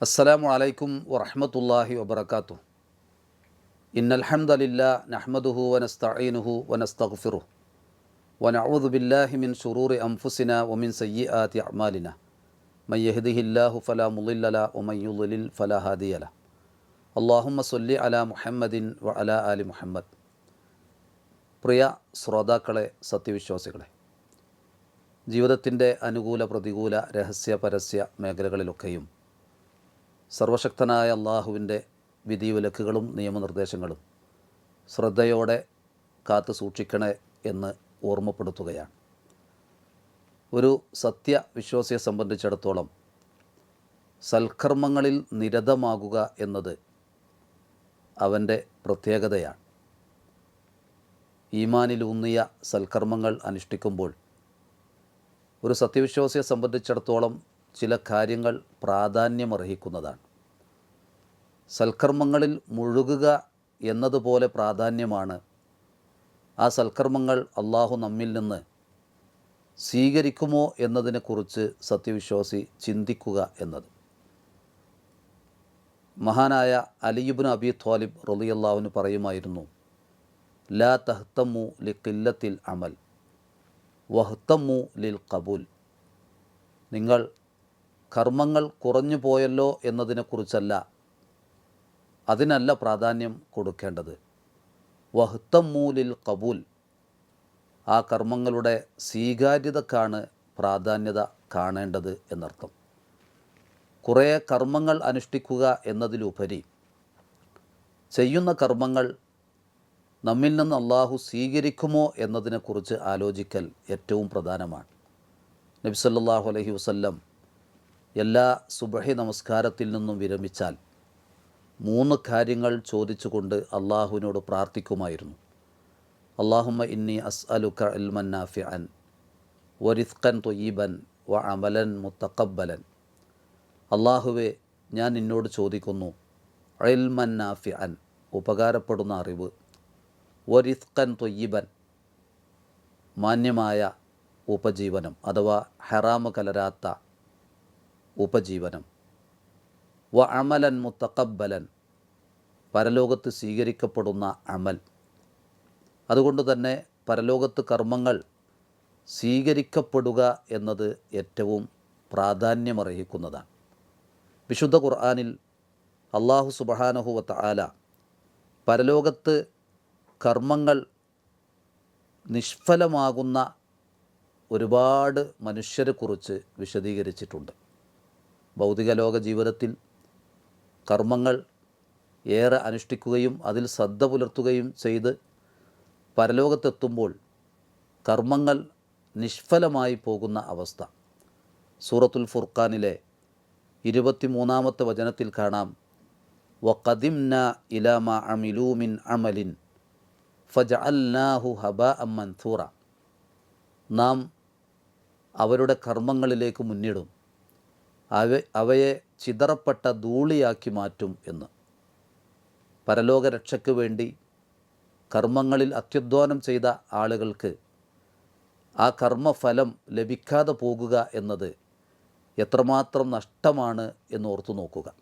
അസ്സലാമു അലൈക്കും വറഹമത്തല്ലാഹി വബർക്കാത്തു ഇന്നൽഹംദലില്ലാ നഹ്മദുഹു വനസ്തഈനുഹു വനസ്തഗ്ഫിറുഹു. വനഊദു ബില്ലാഹി മിൻ ശുറൂറി അംഫുസിന വമിൻ സയ്യിആതി അഅമാലിന. മൻ യഹ്ദിഹില്ലാഹു ഫലാ മുളില്ല ല വമൻ യുളിൽ ഫലാ ഹാദിയ ല. അല്ലാഹുമ്മ സ്വല്ലി അലാ മുഹമ്മദിൻ വഅലാ അലാ ആലി മുഹമ്മദ്. പ്രിയ ശ്രോതാക്കളെ സത്യവിശ്വാസികളെ ജീവിതത്തിന്റെ അനുകൂല പ്രതികൂല രഹസ്യ പരസ്യ മേഖലകളിലൊക്കെയും സർവശക്തനായ അള്ളാഹുവിന്റെ വിധിവിലക്കുകളും നിയമനിർദ്ദേശങ്ങളും ശ്രദ്ധയോടെ കാത്തു സൂക്ഷിക്കണേ എന്ന് ഓർമ്മപ്പെടുത്തുകയാണ്. ഒരു സത്യവിശ്വാസിയെ സംബന്ധിച്ചിടത്തോളം സൽക്കർമ്മങ്ങളിൽ നിരതമാകുക എന്നത് അവന്റെ പ്രത്യേകതയാണ്. ഈമാനിലൂന്നിയ സൽക്കർമ്മങ്ങൾ അനുഷ്ഠിക്കുമ്പോൾ ഒരു സത്യവിശ്വാസിയെ സംബന്ധിച്ചിടത്തോളം ചില കാര്യങ്ങൾ പ്രാധാന്യമർഹിക്കുന്നതാണ്. സൽക്കർമ്മങ്ങളിൽ മുഴുകുക എന്നതുപോലെ പ്രാധാന്യമാണ്. ആ സൽക്കർമ്മങ്ങൾ അള്ളാഹു നമ്മിൽ നിന്ന് സ്വീകരിക്കുമോ എന്നതിനെക്കുറിച്ച് സത്യവിശ്വാസി ചിന്തിക്കുക എന്നത്. മഹാനായ അലിയുബിൻ അബി ത്വാലിബ് റലിയല്ലാവിന് പറയുമായിരുന്നു ലാ തഹ്തമു ലി കില്ലത്തിൽ അമൽ വഹ്തമു ലിൽ കബൂൽ നിങ്ങൾ കർമ്മങ്ങൾ കുറഞ്ഞു പോയല്ലോ എന്നതിനെക്കുറിച്ചല്ല അതിനല്ല പ്രാധാന്യം കൊടുക്കേണ്ടത്. വഹ്തമ്മൂലിൽ കബൂൽ ആ കർമ്മങ്ങളുടെ സ്വീകാര്യതക്കാണ് പ്രാധാന്യത കാണേണ്ടത് എന്നർത്ഥം. കുറേ കർമ്മങ്ങൾ അനുഷ്ഠിക്കുക എന്നതിലുപരി ചെയ്യുന്ന കർമ്മങ്ങൾ നമ്മിൽ നിന്ന് അള്ളാഹു സ്വീകരിക്കുമോ എന്നതിനെക്കുറിച്ച് ആലോചിക്കൽ ഏറ്റവും പ്രധാനമാണ്. നബിസല്ലാഹു അലഹി വസ്ല്ലം എല്ലാ സുബഹി നമസ്കാരത്തിൽ നിന്നും വിരമിച്ചാൽ മൂന്ന് കാര്യങ്ങൾ ചോദിച്ചുകൊണ്ട് അള്ളാഹുവിനോട് പ്രാർത്ഥിക്കുമായിരുന്നു. അള്ളാഹുമ്മ ഇന്നി അസ് അലുക്ക ഇൽമൻ നാഫിഅൻ വരിസ്കൻ തൊയ്യീബൻ വ അമലൻ മുത്തക്കബലൻ അള്ളാഹുവെ ഞാൻ നിന്നോട് ചോദിക്കുന്നു ഇൽമൻ നാഫിഅൻ ഉപകാരപ്പെടുന്ന അറിവ്. വരിസ്കൻ തൊയ്യീബൻ മാന്യമായ ഉപജീവനം അഥവാ ഹറാമ് കലരാത്ത ഉപജീവനം. വ അമലൻ മുത്തക്കബലൻ പരലോകത്ത് സ്വീകരിക്കപ്പെടുന്ന അമൽ. അതുകൊണ്ട് തന്നെ പരലോകത്ത് കർമ്മങ്ങൾ സ്വീകരിക്കപ്പെടുക എന്നത് ഏറ്റവും പ്രാധാന്യമർഹിക്കുന്നതാണ്. വിശുദ്ധ ഖുർആാനിൽ അള്ളാഹു സുബഹാനഹുവത്ത ആല പരലോകത്ത് കർമ്മങ്ങൾ നിഷ്ഫലമാകുന്ന ഒരുപാട് മനുഷ്യരെക്കുറിച്ച് വിശദീകരിച്ചിട്ടുണ്ട്. ഭൗതിക ലോക ജീവിതത്തിൽ കർമ്മങ്ങൾ ഏറെ അനുഷ്ഠിക്കുകയും അതിൽ ശ്രദ്ധ പുലർത്തുകയും ചെയ്ത് പരലോകത്തെത്തുമ്പോൾ കർമ്മങ്ങൾ നിഷ്ഫലമായി പോകുന്ന അവസ്ഥ. സൂറത്തുൽ ഫുർഖാനിലെ ഇരുപത്തിമൂന്നാമത്തെ വചനത്തിൽ കാണാം. വഖദിംന ഇലാമ അമിലൂമിൻ അമലിൻ ഫജ അൽനാഹു ഹബ അമ്മൻഥൂറ നാം അവരുടെ കർമ്മങ്ങളിലേക്ക് മുന്നിടും. അവ അവയെ ചിതറപ്പെട്ട ധൂളിയാക്കി മാറ്റും എന്ന്. പരലോകരക്ഷയ്ക്ക് വേണ്ടി കർമ്മങ്ങളിൽ അത്യുദ്ധാനം ചെയ്ത ആളുകൾക്ക് ആ കർമ്മഫലം ലഭിക്കാതെ പോകുക എന്നത് എത്രമാത്രം നഷ്ടമാണ് എന്ന് ഓർത്തു നോക്കുക.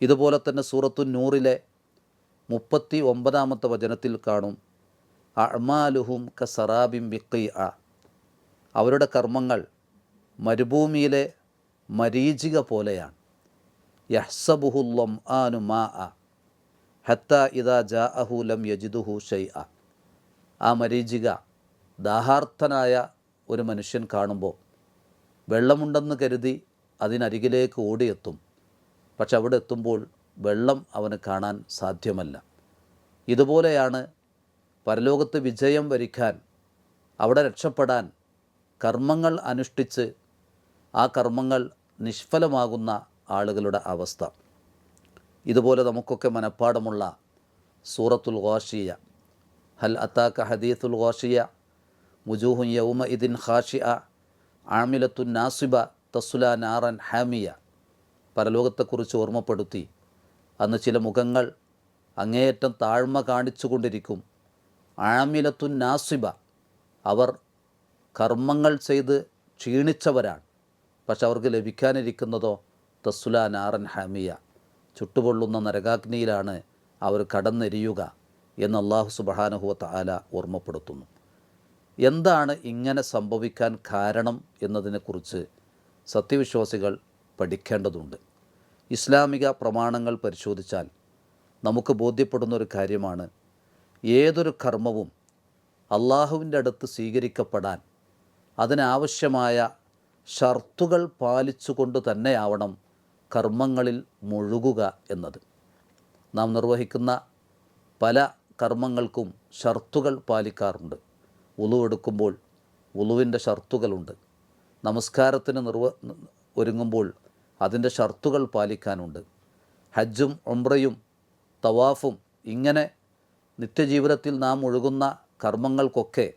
ഇതുപോലെ തന്നെ സൂറത്തു നൂറിലെ മുപ്പത്തി ഒമ്പതാമത്തെ വചനത്തിൽ കാണും. അഅ്മാലുഹും കസറാബിം ബിക്കി അവരുടെ കർമ്മങ്ങൾ മരുഭൂമിയിലെ മരീചിക പോലെയാണ്. യഹ്സബുഹുല്ലം ആനു മാ അ ഹത്ത ഇതാ ജാ അഹുലം യജിദുഹു ഷൈ അ ആ മരീചിക ദാഹാർത്ഥനായ ഒരു മനുഷ്യൻ കാണുമ്പോൾ വെള്ളമുണ്ടെന്ന് കരുതി അതിനരികിലേക്ക് ഓടിയെത്തും. പക്ഷെ അവിടെ എത്തുമ്പോൾ വെള്ളം അവന് കാണാൻ സാധ്യമല്ല. ഇതുപോലെയാണ് പരലോകത്ത് വിജയം വരിക്കാൻ അവിടെ രക്ഷപ്പെടാൻ കർമ്മങ്ങൾ അനുഷ്ഠിച്ച് ആ കർമ്മങ്ങൾ നിഷ്ഫലമാകുന്ന ആളുകളുടെ അവസ്ഥ. ഇതുപോലെ നമുക്കൊക്കെ മനഃപ്പാടമുള്ള സൂറത്തുൽ ഗോഷിയ ഹൽ അത്താക്ക ഹദീത്തുൽ ഗോഷിയ മുജൂഹു യൗമ ഇദിൻ ഖാഷിയ ആമിലത്തുൻ നാസിബ തസുല നാറൻ ഹാമിയ. പരലോകത്തെക്കുറിച്ച് ഓർമ്മപ്പെടുത്തി. അന്ന് ചില മുഖങ്ങൾ അങ്ങേയറ്റം താഴ്മ കാണിച്ചുകൊണ്ടിരിക്കും. ആമിലത്തുൻ നാസിബ. അവർ കർമ്മങ്ങൾ ചെയ്ത് ക്ഷീണിച്ചവരാണ്. പക്ഷെ അവർക്ക് ലഭിക്കാനിരിക്കുന്നതോ? തസ്സുല നാറൻ ഹാമിയ. ചുട്ടുപൊള്ളുന്ന നരകാഗ്നിയിലാണ് അവർ കടന്നെരിയുക എന്ന് അള്ളാഹു സുബഹാനഹുവ താല ഓർമ്മപ്പെടുത്തുന്നു. എന്താണ് ഇങ്ങനെ സംഭവിക്കാൻ കാരണം എന്നതിനെക്കുറിച്ച് സത്യവിശ്വാസികൾ പഠിക്കേണ്ടതുണ്ട്. ഇസ്ലാമിക പ്രമാണങ്ങൾ പരിശോധിച്ചാൽ നമുക്ക് ബോധ്യപ്പെടുന്ന ഒരു കാര്യമാണ് ഏതൊരു കർമ്മവും അള്ളാഹുവിന്റെ അടുത്ത് സ്വീകരിക്കപ്പെടാൻ അതിനാവശ്യമായ ഷർത്തുകൾ പാലിച്ചുകൊണ്ട് തന്നെയാവണം കർമ്മങ്ങളിൽ മുഴുകുക എന്നത്. നാം നിർവഹിക്കുന്ന പല കർമ്മങ്ങൾക്കും ഷർത്തുകൾ പാലിക്കാറുണ്ട്. ഉളു എടുക്കുമ്പോൾ ഉളുവിന്റെ ഷർത്തുകളുണ്ട്. നമസ്കാരത്തിന് നിർവ ഒരുങ്ങുമ്പോൾ അതിന്റെ ഷർത്തുകൾ പാലിക്കാനുണ്ട്. ഹജ്ജും ഉംറയും തവാഫും ഇങ്ങനെ നിത്യജീവിതത്തിൽ നാം ഒഴുകുന്ന കർമ്മങ്ങൾക്കൊക്കെ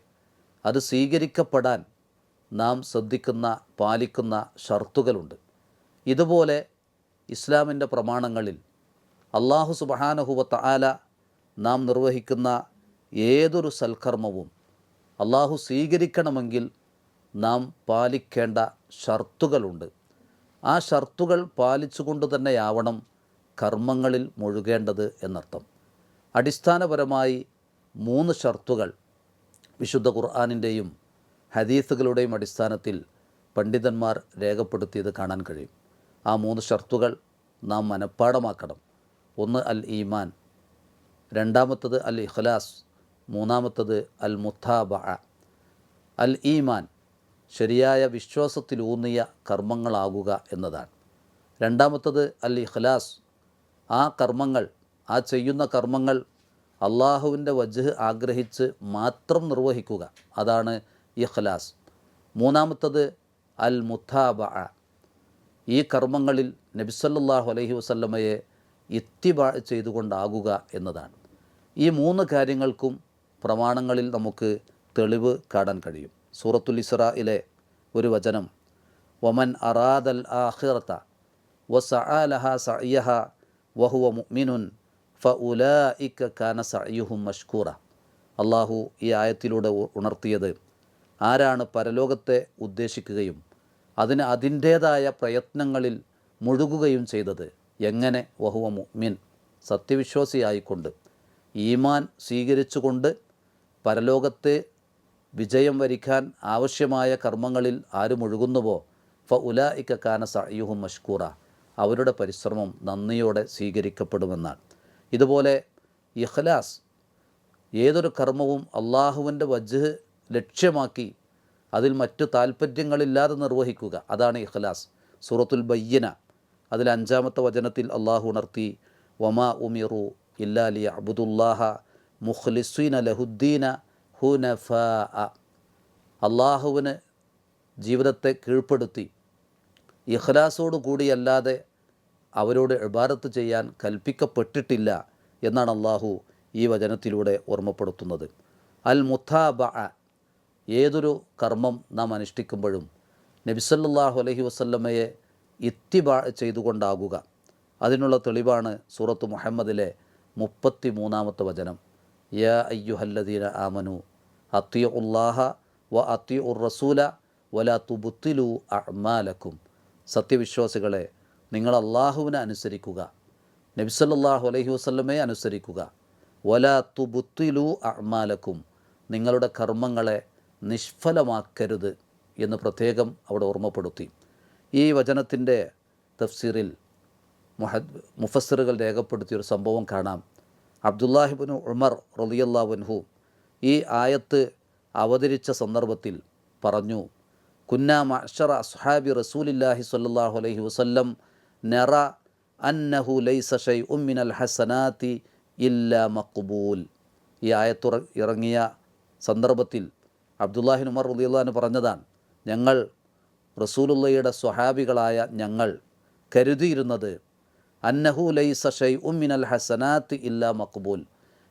അത് സ്വീകരിക്കപ്പെടാൻ നാം ശ്രദ്ധിക്കുന്ന പാലിക്കുന്ന ഷർത്തുകളുണ്ട്. ഇതുപോലെ ഇസ്ലാമിന്റെ പ്രമാണങ്ങളിൽ അള്ളാഹു സുബഹാനഹുവത്ത ആല നാം നിർവഹിക്കുന്ന ഏതൊരു സൽക്കർമ്മവും അള്ളാഹു സ്വീകരിക്കണമെങ്കിൽ നാം പാലിക്കേണ്ട ഷർത്തുകളുണ്ട്. ആ ഷർത്തുകൾ പാലിച്ചുകൊണ്ട് തന്നെയാവണം കർമ്മങ്ങളിൽ മുഴുകേണ്ടത് എന്നർത്ഥം. അടിസ്ഥാനപരമായി മൂന്ന് ഷർത്തുകൾ വിശുദ്ധ ഖുർആാനിന്റെയും ഹദീസുകളുടെയും അടിസ്ഥാനത്തിൽ പണ്ഡിതന്മാർ രേഖപ്പെടുത്തിയത് കാണാൻ കഴിയും. ആ മൂന്ന് ഷർത്തുകൾ നാം മനഃപ്പാടമാക്കണം ഒന്ന് അൽ ഈമാൻ രണ്ടാമത്തത് അൽ ഇഖ്ലാസ് മൂന്നാമത്തത് അൽ മുത്താബ അൽ ഈമാൻ ശരിയായ വിശ്വാസത്തിലൂന്നിയ കർമ്മങ്ങളാകുക എന്നതാണ്. രണ്ടാമത്തത് അൽ ഇഖ്ലാസ് ആ കർമ്മങ്ങൾ ആ ചെയ്യുന്ന കർമ്മങ്ങൾ അള്ളാഹുവിന്റെ വജ്ഹ് ആഗ്രഹിച്ച് മാത്രം നിർവഹിക്കുക. അതാണ് ഇഖ്ലാസ്. മൂന്നാമത്തത് അൽ മുത്താബ ഈ കർമ്മങ്ങളിൽ നബിസല്ലാഹു അലഹി വസല്ലമയെ ഇത്തിബ ചെയ്തുകൊണ്ടാകുക എന്നതാണ്. ഈ മൂന്ന് കാര്യങ്ങൾക്കും പ്രമാണങ്ങളിൽ നമുക്ക് തെളിവ് കാണാൻ കഴിയും. സൂറത്തുൽ ഇസ്രയിലെ ഒരു വചനം വമൻ അറാദൽ ആഖിറത്ത വസഅലഹ സഅയഹ വഹുവ മുഅ്മിനുൻ ഫഉലായിക കാന സഅയുഹും മഷ്കൂറ. അള്ളാഹു ഈ ആയത്തിലൂടെ ഉണർത്തിയത് ആരാണ് പരലോകത്തെ ഉദ്ദേശിക്കുകയും അതിന് അതിന്റേതായ പ്രയത്നങ്ങളിൽ മുഴുകുകയും ചെയ്തത് എങ്ങനെ വഹുവ മുഅ്മിൻ? സത്യവിശ്വാസിയായിക്കൊണ്ട് ഈമാൻ സ്വീകരിച്ചുകൊണ്ട് പരലോകത്തെ വിജയം വരിക്കാൻ ആവശ്യമായ കർമ്മങ്ങളിൽ ആര് മുഴുകുന്നുവോ ഫ ഉല കാന സഅയുഹും മഷ്കൂറ അവരുടെ പരിശ്രമം നന്ദിയോടെ സ്വീകരിക്കപ്പെടുമെന്നാണ്. ഇതുപോലെ ഇഖ്ലാസ് ഏതൊരു കർമ്മവും അള്ളാഹുവിന്റെ വജ്ഹ് ലക്ഷ്യമാക്കി അതിൽ മറ്റു താല്പര്യങ്ങളില്ലാതെ നിർവഹിക്കുക. അതാണ് ഇഖ്ലാസ്. സൂറത്തുൽ ബയ്യന. അതിൽ അഞ്ചാമത്തെ വചനത്തിൽ അള്ളാഹു ഉണർത്തി വമാ ഉമിറു ഇല്ലാലി അബുദുല്ലാഹ മുഖ്ലിസ്വീന ലഹുദ്ദീന ഹുനഫ അള്ളാഹുവിന് ജീവിതത്തെ കീഴ്പ്പെടുത്തി ഇഖ്ലാസോടു കൂടിയല്ലാതെ അവരോട് ഇബാദത്ത് ചെയ്യാൻ കൽപ്പിക്കപ്പെട്ടിട്ടില്ല എന്നാണ് അള്ളാഹു ഈ വചനത്തിലൂടെ ഓർമ്മപ്പെടുത്തുന്നത്. അൽ മുത്താബ ഏതൊരു കർമ്മം നാം അനുഷ്ഠിക്കുമ്പോഴും നബിസല്ലാഹു അലഹി വസല്ലമ്മയെ ഇത്തിബാ ചെയ്തുകൊണ്ടാകുക. അതിനുള്ള തെളിവാണ് സൂറത്ത് മുഹമ്മദിലെ മുപ്പത്തി മൂന്നാമത്തെ വചനം. യാ അയ്യുഹല്ലദീന ആമനു അത്തിയ ഉല്ലാഹ വ അത്തിയ ഉർ റസൂല വല തുബുത്തിലു അമാലക്കും സത്യവിശ്വാസികളെ നിങ്ങൾ അള്ളാഹുവിനെ അനുസരിക്കുക. നബിസല്ലാഹു അലഹി വസല്ലമയെ അനുസരിക്കുക. വല തുബുത്തിലു അമാലക്കും നിങ്ങളുടെ കർമ്മങ്ങളെ നിഷ്ഫലമാക്കരുത് എന്ന് പ്രത്യേകം അവിടെ ഓർമ്മപ്പെടുത്തി. ഈ വചനത്തിന്റെ തഫ്സീറിൽ മുഹദ് മുഫസ്സിറുകൾ രേഖപ്പെടുത്തിയൊരു സംഭവം കാണാം. അബ്ദുല്ലാഹിബിന് ഉമർ റലിയല്ലാവൻഹു ഈ ആയത്ത് അവതരിച്ച സന്ദർഭത്തിൽ പറഞ്ഞു കുന്ന മഷറ അസ്ഹാബി റസൂലില്ലാഹി സ്വല്ലല്ലാഹു അലൈഹി വസ്ല്ലം നെറ അന്നഹു ലൈസ ഷൈ ഉമ്മിനൽ ഹസനാത്തി ഇല്ല മക്ബൂൽ ഈ ആയത്തുറ ഇറങ്ങിയ സന്ദർഭത്തിൽ അബ്ദുല്ലാഹിൻ ഉമർ റലിയുള്ളഹാന് പറഞ്ഞതാണ് ഞങ്ങൾ റസൂലുള്ളയുടെ സ്വഹാബികളായ ഞങ്ങൾ കരുതിയിരുന്നത് അന്നഹു ലൈസ ഷൈ ഉമ്മിനൽ ഹസനാത്ത് ഇല്ല മക്ബൂൽ.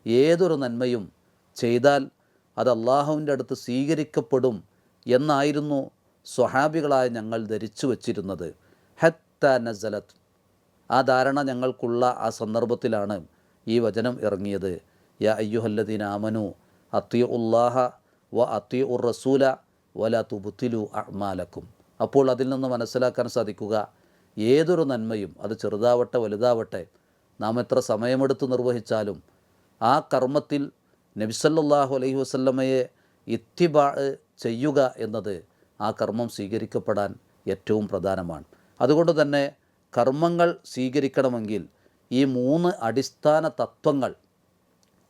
ഏതൊരു നന്മയും ചെയ്താൽ അത് അള്ളാഹുവിന്റെ അടുത്ത് സ്വീകരിക്കപ്പെടും എന്നായിരുന്നു സ്വഹാബികളായ ഞങ്ങൾ ധരിച്ചു വച്ചിരുന്നത്. ഹത്ത നസലത്ത്. ആ ധാരണ ഞങ്ങൾക്കുള്ള ആ സന്ദർഭത്തിലാണ് ഈ വചനം ഇറങ്ങിയത്. യാ അയ്യുഹല്ലദീൻ ആമനു അത്തിയ വ അത്തി ഉർ റസൂല വല തുബുത്തിലു അമാലക്കും അപ്പോൾ അതിൽ നിന്ന് മനസ്സിലാക്കാൻ സാധിക്കുക ഏതൊരു നന്മയും അത് ചെറുതാവട്ടെ വലുതാവട്ടെ നാം എത്ര സമയമെടുത്ത് നിർവഹിച്ചാലും ആ കർമ്മത്തിൽ നബിസല്ലാഹു അലൈഹി വസല്ലമയെ ഇത്തിബാ ചെയ്യുക എന്നത് ആ കർമ്മം സ്വീകരിക്കപ്പെടാൻ ഏറ്റവും പ്രധാനമാണ്. അതുകൊണ്ട് തന്നെ കർമ്മങ്ങൾ സ്വീകരിക്കണമെങ്കിൽ ഈ മൂന്ന് അടിസ്ഥാന തത്വങ്ങൾ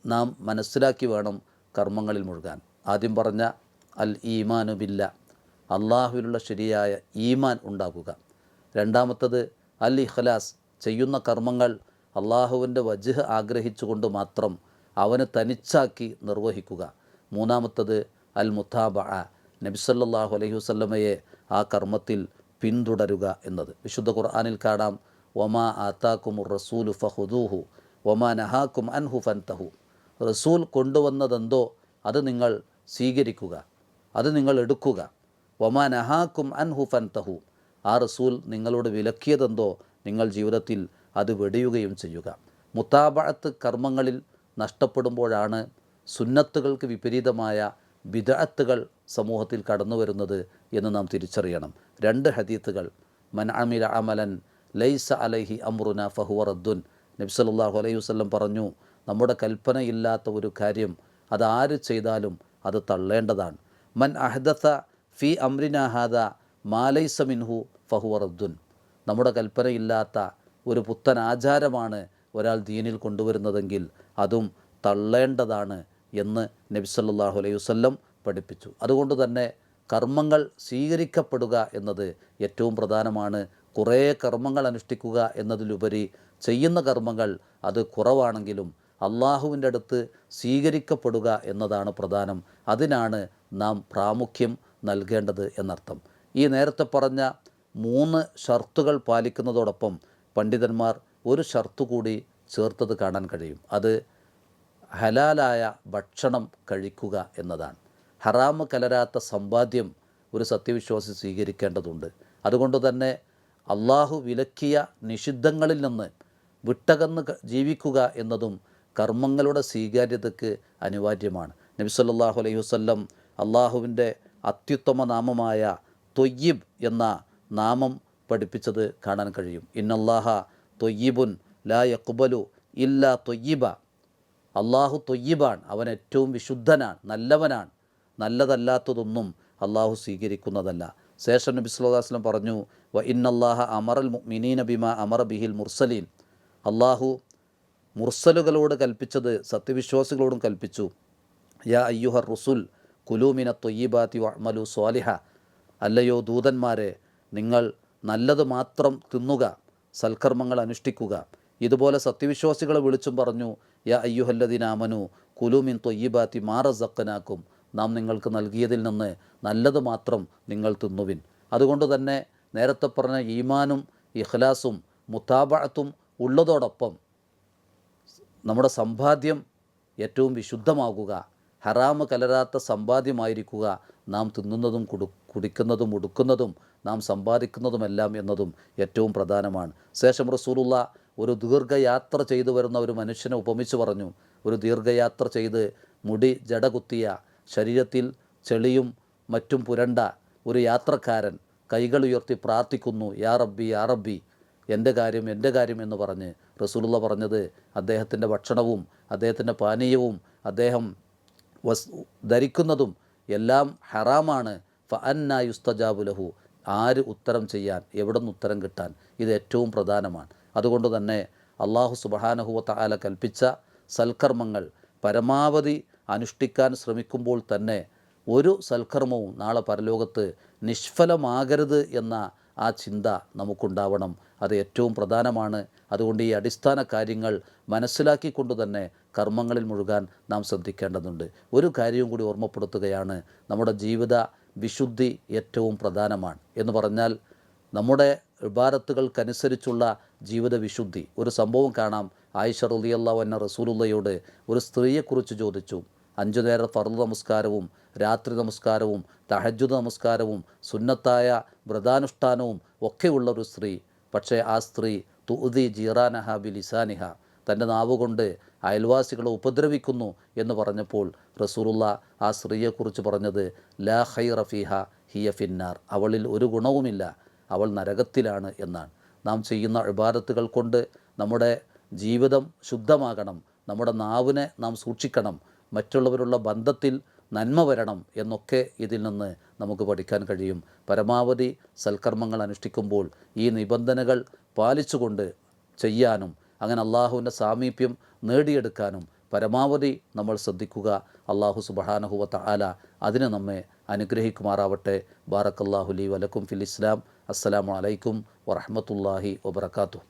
നാം മനസ്സിലാക്കി വേണം കർമ്മങ്ങളിൽ മുഴുകാൻ. ആദ്യം പറഞ്ഞ അൽ ഈമാനു ബില്ല അള്ളാഹുവിനുള്ള ശരിയായ ഈമാൻ ഉണ്ടാകുക രണ്ടാമത്തത് അൽ ഇഖ്ലാസ് ചെയ്യുന്ന കർമ്മങ്ങൾ അള്ളാഹുവിന്റെ വജുഹ് ആഗ്രഹിച്ചുകൊണ്ട് മാത്രം അവന് തനിച്ചാക്കി നിർവഹിക്കുക. മൂന്നാമത്തത് അൽ മുത്താബ നബിസല്ലാഹു അലൈഹി വസല്ലമയെ ആ കർമ്മത്തിൽ പിന്തുടരുക എന്നത്. വിശുദ്ധ ഖുർആാനിൽ കാണാം ഒമാ ആത്താക്കുമുർ റസൂലു ഫഹുദൂഹു ഒമാ നഹാക്കും അൻഹു ഫൻതഹു. റസൂൽ കൊണ്ടുവന്നതെന്തോ അത് നിങ്ങൾ സ്വീകരിക്കുക. അത് നിങ്ങൾ എടുക്കുക. ഒമാ നഹാക്കും അൻഹു ഫൻതഹു. ആ റസൂൽ നിങ്ങളോട് വിലക്കിയതെന്തോ നിങ്ങൾ ജീവിതത്തിൽ അത് വെടിയുകയും ചെയ്യുക. മുത്താബഴത്ത് കർമ്മങ്ങളിൽ നഷ്ടപ്പെടുമ്പോഴാണ് സുന്നത്തുകൾക്ക് വിപരീതമായ ബിദഅത്തുകൾ സമൂഹത്തിൽ കടന്നു വരുന്നത് എന്ന് നാം തിരിച്ചറിയണം. രണ്ട് ഹദീത്തുകൾ. മൻ അമില അമലൻ ലൈസ അലൈഹി അമ്രുന ഫഹുവർ റദ്ദുൻ. നബി സല്ലല്ലാഹു അലൈഹി വസല്ലം പറഞ്ഞു നമ്മുടെ കൽപ്പനയില്ലാത്ത ഒരു കാര്യം അത് ആര് ചെയ്താലും അത് തള്ളേണ്ടതാണ്. മൻ അഹദത്ത ഫി അമ്രിനാഹാദ മാലൈസ മിൻഹു ഫഹുവ റദ്ദുൻ. നമ്മുടെ കൽപ്പനയില്ലാത്ത ഒരു പുത്തൻ ആചാരമാണ് ഒരാൾ ദീനിൽ കൊണ്ടുവരുന്നതെങ്കിൽ അതും തള്ളേണ്ടതാണ് എന്ന് നബി സല്ലല്ലാഹു അലൈഹി വസല്ലം പഠിപ്പിച്ചു. അതുകൊണ്ട് തന്നെ കർമ്മങ്ങൾ സ്വീകരിക്കപ്പെടുക എന്നത് ഏറ്റവും പ്രധാനമാണ്. കുറേ കർമ്മങ്ങൾ അനുഷ്ഠിക്കുക എന്നതിലുപരി ചെയ്യുന്ന കർമ്മങ്ങൾ അത് കുറവാണെങ്കിലും അള്ളാഹുവിന്റെ അടുത്ത് സ്വീകരിക്കപ്പെടുക എന്നതാണ് പ്രധാനം. അതിനാണ് നാം പ്രാമുഖ്യം നൽകേണ്ടത് എന്നർത്ഥം. ഈ നേരത്തെ പറഞ്ഞ മൂന്ന് ഷർത്തുകൾ പാലിക്കുന്നതോടൊപ്പം പണ്ഡിതന്മാർ ഒരു ഷർത്തു കൂടി ചേർത്തത് കാണാൻ കഴിയും. അത് ഹലാലായ ഭക്ഷണം കഴിക്കുക എന്നതാണ്. ഹറാമ് കലരാത്ത സമ്പാദ്യം ഒരു സത്യവിശ്വാസി സ്വീകരിക്കേണ്ടതുണ്ട്. അതുകൊണ്ട് തന്നെ അള്ളാഹു വിലക്കിയ നിഷിദ്ധങ്ങളിൽ നിന്ന് വിട്ടകന്ന് ജീവിക്കുക എന്നതും കർമ്മങ്ങളുടെ സ്വീകാര്യതയ്ക്ക് അനിവാര്യമാണ്. നബി സല്ലല്ലാഹു അലൈഹി വസ്ല്ലം അള്ളാഹുവിന്റെ അത്യുത്തമ നാമമായ തൊയ്യിബ് എന്ന നാമം പഠിപ്പിച്ചത് കാണാൻ കഴിയും. ഇന്നല്ലാഹ തൊയ്യിബുൻ ലാ യക്ബലു ഇല്ല തൊയ്യിബ. അള്ളാഹു തൊയ്യിബാണ്. അവൻ ഏറ്റവും വിശുദ്ധനാണ് നല്ലവനാണ്. നല്ലതല്ലാത്തതൊന്നും അള്ളാഹു സ്വീകരിക്കുന്നതല്ല. ശേഷം നബി വസല്ലം പറഞ്ഞു വ ഇന്നല്ലാഹ അമറൽ മിനീ നബിമ അമർ ബിഹിൽ മുർസലീൻ. അള്ളാഹു മുർസലുകളോട് കൽപ്പിച്ചത് സത്യവിശ്വാസികളോടും കൽപ്പിച്ചു. യാ അയ്യുഹർ റുസുൽ കുലൂമിന തൊയ്യിബാത്തി വഅമലു സ്വാലിഹ. അല്ലയോ ദൂതന്മാരെ നിങ്ങൾ നല്ലത് മാത്രം തിന്നുക സൽക്കർമ്മങ്ങൾ അനുഷ്ഠിക്കുക. ഇതുപോലെ സത്യവിശ്വാസികളെ വിളിച്ചും പറഞ്ഞു യാ അയ്യുഹല്ലദിനാമനു കുലൂമിൻ തൊയ്യിബാത്തി മാറസക്കനാക്കും നാം നിങ്ങൾക്ക് നൽകിയതിൽ നിന്ന് നല്ലത് മാത്രം നിങ്ങൾ തിന്നുവിൻ. അതുകൊണ്ട് തന്നെ നേരത്തെ പറഞ്ഞ ഈമാനും ഇഖ്ലാസും മുത്താബഅത്തും ഉള്ളതോടൊപ്പം നമ്മുടെ സമ്പാദ്യം ഏറ്റവും വിശുദ്ധമാകുക ഹറാമ് കലരാത്ത സമ്പാദ്യമായിരിക്കുക നാം തിന്നുന്നതും കുടു കുടിക്കുന്നതും ഉടുക്കുന്നതും നാം സമ്പാദിക്കുന്നതുമെല്ലാം എന്നതും ഏറ്റവും പ്രധാനമാണ്. ശേഷം റസൂലുള്ള ഒരു ദീർഘയാത്ര ചെയ്തു വരുന്ന ഒരു മനുഷ്യനെ ഉപമിച്ചു പറഞ്ഞു. ഒരു ദീർഘയാത്ര ചെയ്ത് മുടി ജടകുത്തിയ ശരീരത്തിൽ ചെളിയും മറ്റും പുരണ്ട ഒരു യാത്രക്കാരൻ കൈകൾ ഉയർത്തി പ്രാർത്ഥിക്കുന്നു യാ റബ്ബി യാ റബ്ബി എന്റെ കാര്യം എന്റെ കാര്യം എന്ന് പറഞ്ഞ് റസൂലുള്ള പറഞ്ഞത് അദ്ദേഹത്തിന്റെ ഭക്ഷണവും അദ്ദേഹത്തിന്റെ പാനീയവും അദ്ദേഹം വസ് ധരിക്കുന്നതും എല്ലാം ഹറാമാണ്. ഫ അന്ന യുസ്തജാബുലഹു ആര് ഉത്തരം ചെയ്യാൻ എവിടെ നിന്ന് ഉത്തരം കിട്ടാൻ ഇത് ഏറ്റവും പ്രധാനമാണ്. അതുകൊണ്ട് തന്നെ അള്ളാഹു സുബഹാനഹുവ തആല കൽപ്പിച്ച സൽക്കർമ്മങ്ങൾ പരമാവധി അനുഷ്ഠിക്കാൻ ശ്രമിക്കുമ്പോൾ തന്നെ ഒരു സൽക്കർമ്മവും നാളെ പരലോകത്ത് നിഷ്ഫലമാകരുത് എന്ന ആ ചിന്ത നമുക്കുണ്ടാവണം. അത് ഏറ്റവും പ്രധാനമാണ്. അതുകൊണ്ട് ഈ അടിസ്ഥാന കാര്യങ്ങൾ മനസ്സിലാക്കിക്കൊണ്ട് തന്നെ കർമ്മങ്ങളിൽ മുഴുകാൻ നാം ശ്രദ്ധിക്കേണ്ടതുണ്ട്. ഒരു കാര്യവും കൂടി ഓർമ്മപ്പെടുത്തുകയാണ് നമ്മുടെ ജീവിത വിശുദ്ധി ഏറ്റവും പ്രധാനമാണ്. എന്ന് പറഞ്ഞാൽ നമ്മുടെ ഇബാരത്തുകൾക്കനുസരിച്ചുള്ള ജീവിത വിശുദ്ധി. ഒരു സംഭവം കാണാം. ആയിഷ റളിയല്ലാഹു അൻഹ റസൂലുള്ളയോട് ഒരു സ്ത്രീയെക്കുറിച്ച് ചോദിച്ചു. അഞ്ചു നേര ഫർദ് നമസ്കാരവും രാത്രി നമസ്കാരവും തഹജുദ് നമസ്കാരവും സുന്നത്തായ വ്രതാനുഷ്ഠാനവും ഒക്കെയുള്ള ഒരു സ്ത്രീ. പക്ഷേ ആ സ്ത്രീ തുഅദി ജീറാനഹ ബിലിസാനിഹ തന്റെ നാവുകൊണ്ട് അയൽവാസികളെ ഉപദ്രവിക്കുന്നു എന്ന് പറഞ്ഞപ്പോൾ റസൂറുള്ള ആ സ്ത്രീയെക്കുറിച്ച് പറഞ്ഞത് ലാ ഹൈ റഫീഹ ഹിയ ഫിന്നാർ. അവളിൽ ഒരു ഗുണവുമില്ല അവൾ നരകത്തിലാണ് എന്നാണ്. നാം ചെയ്യുന്ന ഇബാദത്തുകൾ കൊണ്ട് നമ്മുടെ ജീവിതം ശുദ്ധമാകണം നമ്മുടെ നാവിനെ നാം സൂക്ഷിക്കണം മറ്റുള്ളവരുള്ള ബന്ധത്തിൽ നന്മ വരണം എന്നൊക്കെ ഇതിൽ നിന്ന് നമുക്ക് പഠിക്കാൻ കഴിയും. പരമാവധി സൽക്കർമ്മങ്ങൾ അനുഷ്ഠിക്കുമ്പോൾ ഈ നിബന്ധനകൾ പാലിച്ചുകൊണ്ട് ചെയ്യാനും അങ്ങനെ അള്ളാഹുവിന്റെ സാമീപ്യം നേടിയെടുക്കാനും പരമാവധി നമ്മൾ ശ്രദ്ധിക്കുക. അള്ളാഹു സുബഹാനഹുവത്ത ആല അതിനെ നമ്മെ അനുഗ്രഹിക്കുമാറാവട്ടെ. ബാറക്കല്ലാഹുലി വലക്കും ഫിൽ ഇസ്ലാം. അസ്സലാമു അലൈക്കും വറഹമത്തല്ലാഹി വബർക്കാത്തു